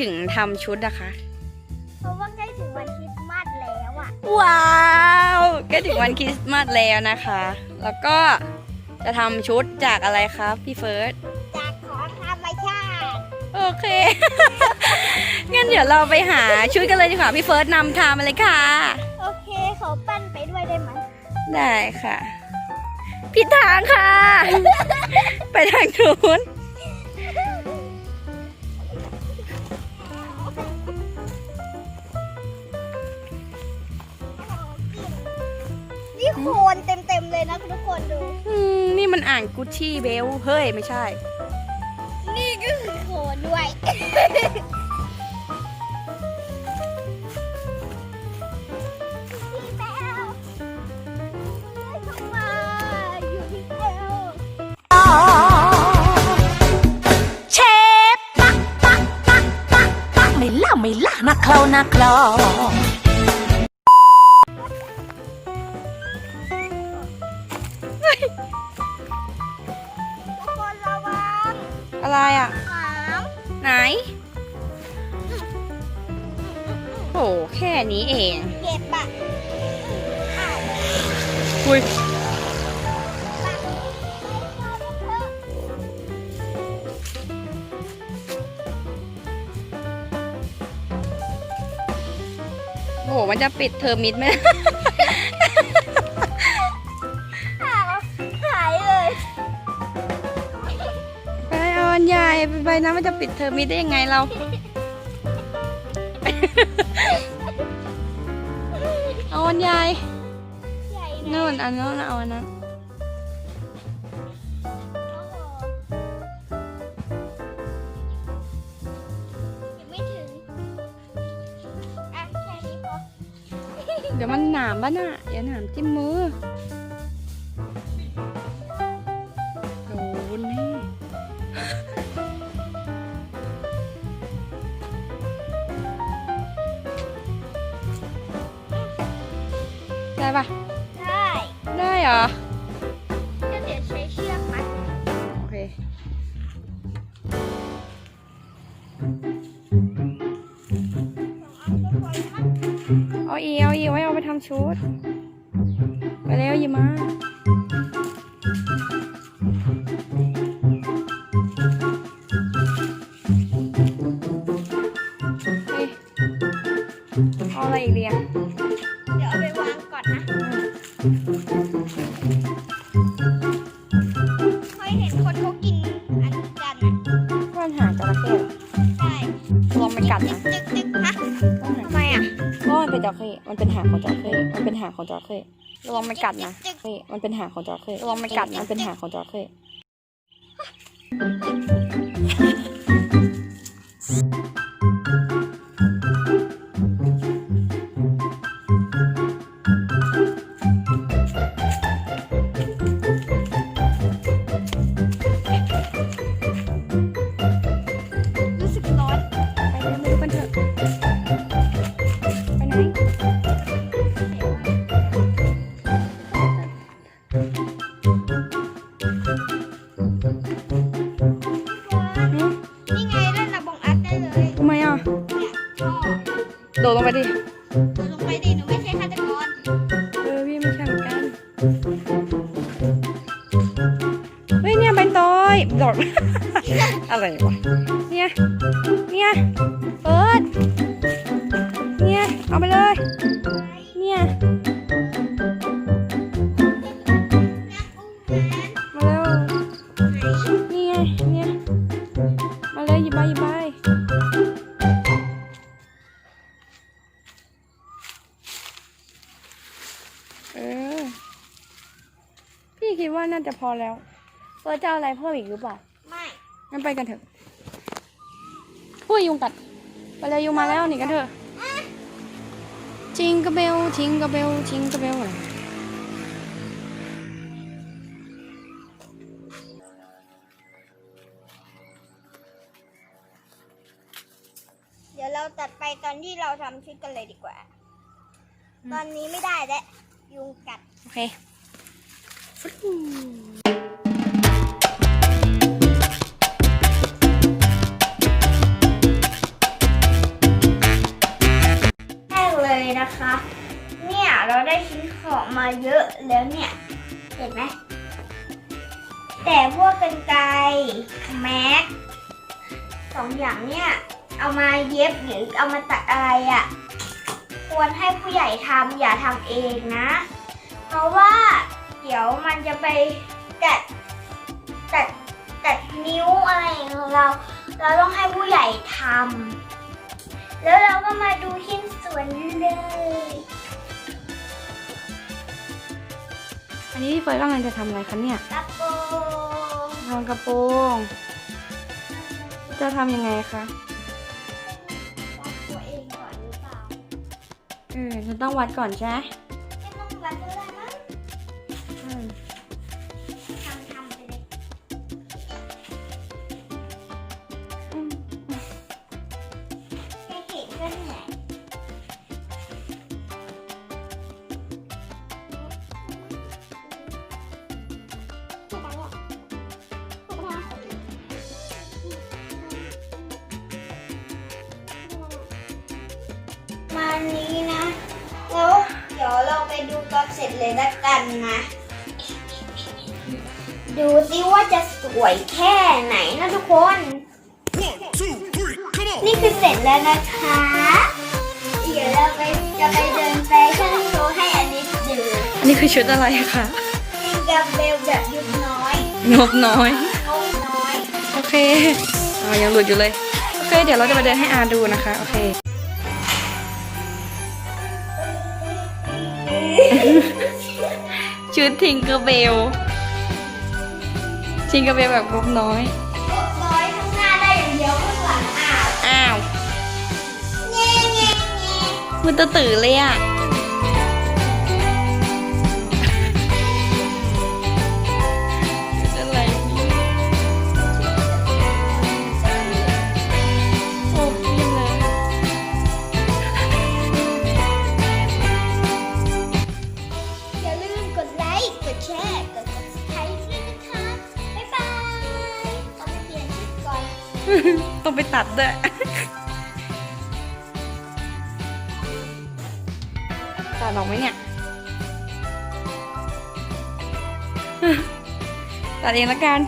ถึงทำชุดอะคะ เพราะว่าใกล้ถึงวันคริสต์มาสแล้วอะ ว้าวก็ถึงวันคริสต์มาสแล้วนะคะ แล้วก็จะทำชุดจากอะไรครับพี่เฟิร์ส จากของธรรมชาติ โอเค งั้นเดี๋ยวเราไปหาชุดกันเลยดีกว่าพี่เฟิร์สนำทางมาเลยค่ะ โอเคเขาปั้นไปด้วยได้ไหมได้ค่ะ ผิดทางค่ะ ไปทางนู้น คนเต็มๆเลยนะทุกคนดู อืมนี่มันอ่านกุชชี่เบลเฮ้ยไม่ใช่ นี่ก็คือโคนด้วย พี่แมวไม่เข้ามาอยู่ที่เอวเชฟปักปักปักปักปักไม่ล่าไม่ล่านะเคลานะเคลา อะไรอะหามไหนโหแค่นี้เอง เก็บอะอ้าวอุ้ยโหมันจะปิดเทอร์มิดไหม เอาอันใหญ่ไปไปนะมันจะปิดเทอมมิดได้ยังไงเรา เอาอันใหญ่ใหญ่นู่นอันนู้นเอาอันนั้นยังไม่ถึงอะแค่นี้พอ เดี๋ยวมันหนามบ้าน่ะอย่าหนามจิ้มมือ ได้ปะได้ได้เหรอก็เดี๋ยวใช้เชือกมัดโอเคเอาอีเอาอีไว้เอาไปทำชุด ไปแล้วหยิบมาเฮ้ยเอาอะไรอีกดีอะ มันกัดนะจึ๊กจึ๊กฮะก้อนหางทำไมอะก้อนเป็นจระเข้มันเป็นหางของจระเข้มันเป็นหางของจระเข้ระวังมันกัดนะจึ๊กเฮ้ยมันเป็นหางของจระเข้ระวังมันกัดนะมันเป็นหางของจระเข้ ดดลงไปดิลงไปดิหนูไม่ใช่ฆาตกรเออพี่ไม่ใช่เหมือนกัน เฮ้ยเนี่ยใบตอยโดดอะไรวะ เนี่ย เนี่ย เปิด เนี่ย เอาไปเลย เนี่ย เออ พี่คิดว่าน่าจะพอแล้วเฟิร์สจะเอาอะไรเพิ่มอีกหรือเปล่า ไม่งั้นไปกันเถอะอุ้ยยุงกัด ไปเลยยุงมาแล้วหนีกันเถอะ จิงกระเบลจิงกระเบลจิงกระเบลอะไรเดี๋ยวเราตัดไปตอนที่เราทำชุดกันเลยดีกว่า ตอนนี้ไม่ได้แล้ว เคฟรูะคะเนี่ยเราได้ชิ้นของมาเยอะแล้วเนี่ย เห็นไหม แต่พวกกันไกแม็กสองอย่างเนี่ย เอามาเย็บหรือเอามาตัดอะไรอะ่ะ ควรให้ผู้ใหญ่ทำอย่าทำเองนะ เพราะว่าเดี๋ยวมันจะไปตัดตัดตัดนิ้วอะไรของเรา เราต้องให้ผู้ใหญ่ทำแล้วเราก็มาดูชิ้นส่วนเลยอันนี้พี่เฟิร์สกำลังจะทำอะไรคะเนี่ยกระโปรงทำกระโปรงจะทำยังไงคะวัดตัวเองก่อนหรือเปล่าเออจะต้องวัดก่อนใช่ไหม ไปดูตอนเสร็จเลยละกันนะ ดูซิว่าจะสวยแค่ไหนนะทุกคน One, two, three, come on! นี่คือเสร็จแล้วนะคะ เดี๋ยวเราไปจะไปเดินแฟชั่นโชว์ให้อันนี้ดูอันนี้คือชุดอะไรคะเป็นกับเบลแบบยุคน้อยงบน้อยงงน้อย โอเคอ๋อยังหลุดอยู่เลย โอเค เดี๋ยวเราจะมาเดินให้อาดูนะคะ โอเค ชุดทิงเกอร์เบลทิงเกอร์เบลแบบงบน้อยงบน้อยข้างหน้าได้อย่างเดียวข้างหลังอ้าวอ้าวเงี้ยเงี้ยเงี้ยมันตะตื่นเลยอะ ต้องไปตัดด้วยตัดออกไหมเนี่ย ตัดเองละกัน